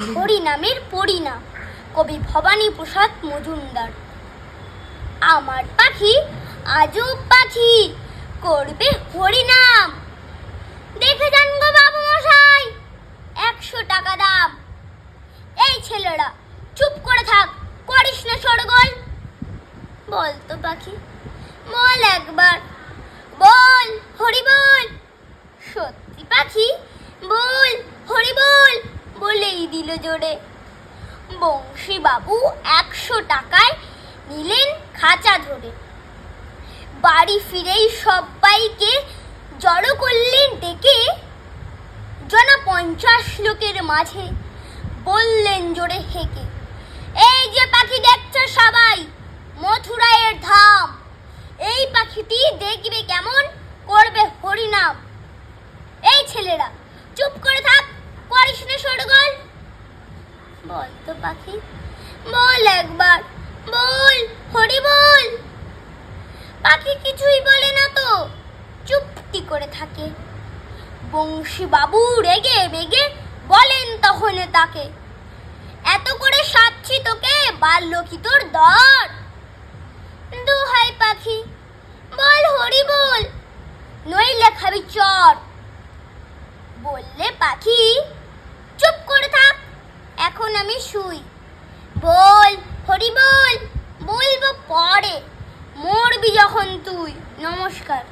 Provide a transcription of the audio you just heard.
হরিনামের পরিণাম কবি ভবানী প্রসাদ মজুমদার। আমার পাখি আজব পাখি, করবে হরিনাম। দেখে যান গো বাবু মশাই একশো টাকা দাম। এই ছেলেরা, চুপ করে থাক, করিস না সরগোল বল তো পাখি, বল একবার। বল হরি বল সত্যি পাখি বল হরি বল বলেই দিল জোরে। বংশী বাবু একশো টাকায় নিলেন খাঁচা ধরে। বাড়ি ফিরেই সবাইকে জড়ো করলেন ডেকে জনা পঞ্চাশ লোকের মাঝে। বললেন জোরে হেঁকে, এই যে পাখি দেখছ সবাই মথুরায়ের ধাম। এই পাখিটি দেখবে কেমন করবে হরিনাম। এই ছেলেরা, চুপ করে থাক করিস না সরগোল বল তো পাখি। বল একবার, বল, হরি বল। পাখি কিছুই বলে না তো চুপটি করে থাকে। বংশী বাবু রেগে বেগে বলেন তখন তাকে, এত করে সাচ্ছি তোকে, বাল্য কি তোর দর? দোহাই পাখি, বল হরি বল, নইলে খাবি চর। বললে পাখি চুপ করে থাক এখন আমি শুই। বল হরি বল বলব পরে। মরবি যখন তুই। নমস্কার।